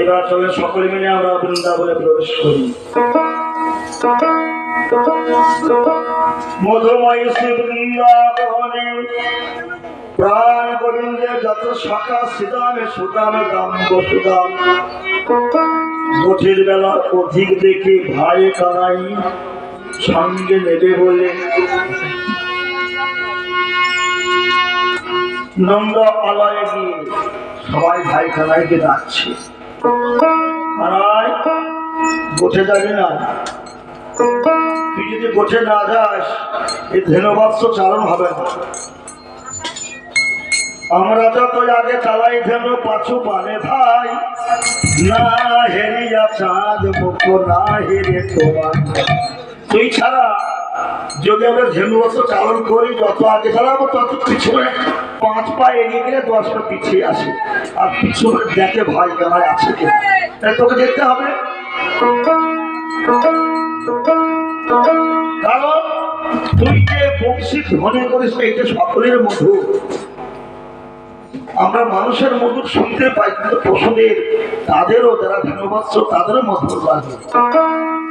এবার চলে সকলে মিলে আমরা বৃন্দাবনে প্রবেশ করি। মধুময় শ্রী বৃন্দাবনে প্রাণ গোবিন্দের যত শাখা সিদামে সুদামে দাম বসুদাম গোঠের বেলা অধিক দেখে ভাই কানাই সঙ্গে নেবে বলে। নন্দ আলয়ে গিয়ে সবাই ভাই কানাইকে ডাকছে। চালন হবে আমরা যত আগে চালাই ধেনু পাছু পানে ভাই। না হেরিয়া চাঁদ না হেরে তোমার। তুই ছাড়া যদি আমরা ধেনুবস্ত্র চালন করি, যত আগে চালাবো তত পিছনে পাঁচ পা এগিয়ে গেলে দশ পা পিছিয়ে আসে। আর পিছনে দেখে ভাই কেনায় আছে কিনা তাই তোকে দেখতে হবে। কারণ, তুই যে বংশী করিস এইটা সকলের মধু। আমরা মানুষের মধুর শুনতে পাই, কিন্তু পশুদের, তাদেরও যারা ধন্যবাদ তাদেরও মধুর লাগে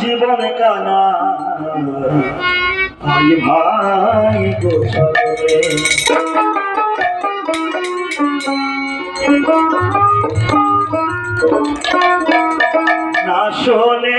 জীবন কানা। ভাই ভাই না শোনে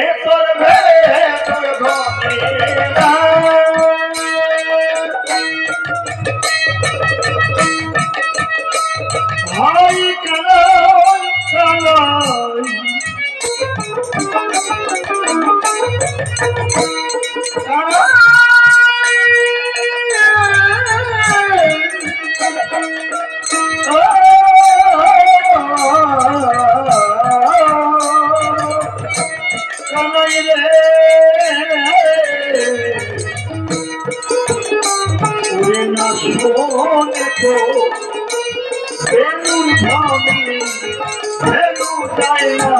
বেলুর ধামে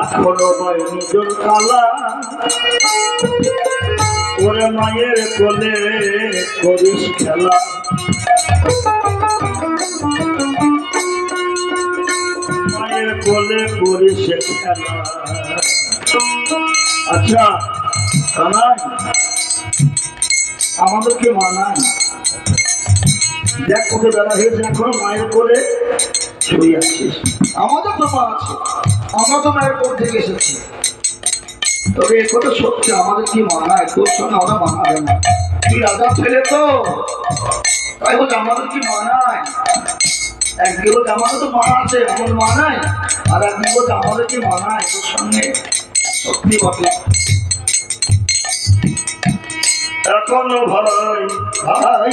এখনও ভাই এখনও কালা। ওরে মায়ের কোলে করিস খেলা। মায়ের কোলে করিস খেলা। আচ্ছা কানাই আমাদেরকে মানায় দেখ কত বেলা হয়েছে এখন, মায়ের কোলে শুয়ে আছিস আমাদের তো মা আছে, আমরা তো মায়ের কোল থেকে এসেছি। তবে এ কথা সত্যি, আমাদের কি মানায় তোর সঙ্গে আমরা মানাবে না। তুই রাজা ছেলে তো। তাই বলে আমাদের কি মানায় একদিকে বলতে আমাদের তো মা আছে আমার মানায় আর একদিকে বলতে আমাদের কি মানায় তোর সঙ্গে সত্যি বটে। এখনও ভাই ভাই।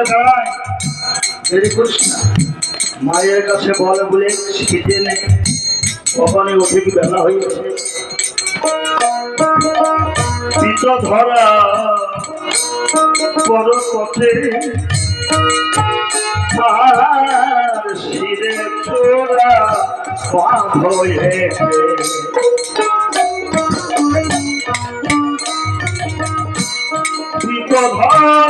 তবে দাঁড়ায়। না। মায়ের কাছে বলে বলে শীতে নেই। উঠে কি বেলা হয়েছে ধরা পথে। ধরা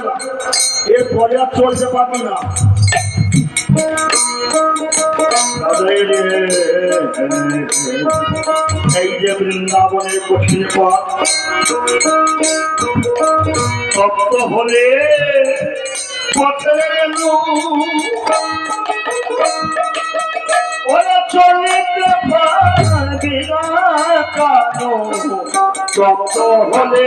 বেলা এরপরে আর চলতে পারবি না। এই যে বৃন্দাবনের কঠিন পথ হলে পথের না তপ্ত হলে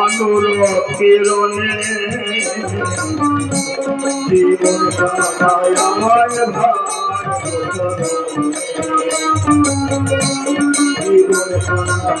অনুরোধ কিরণে জীবন কাটায় জীবন কাটায়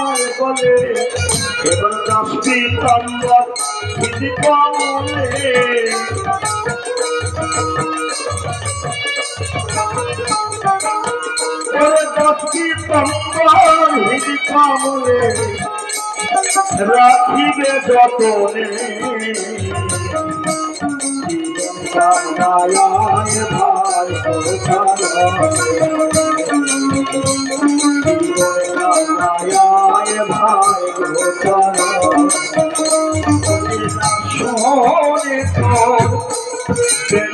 বলে এবার দশটি তম্বর কমলে দশটি তম্বর বিধি কমলে রাখিবে যতনে। কান্দায় ভাই জীবন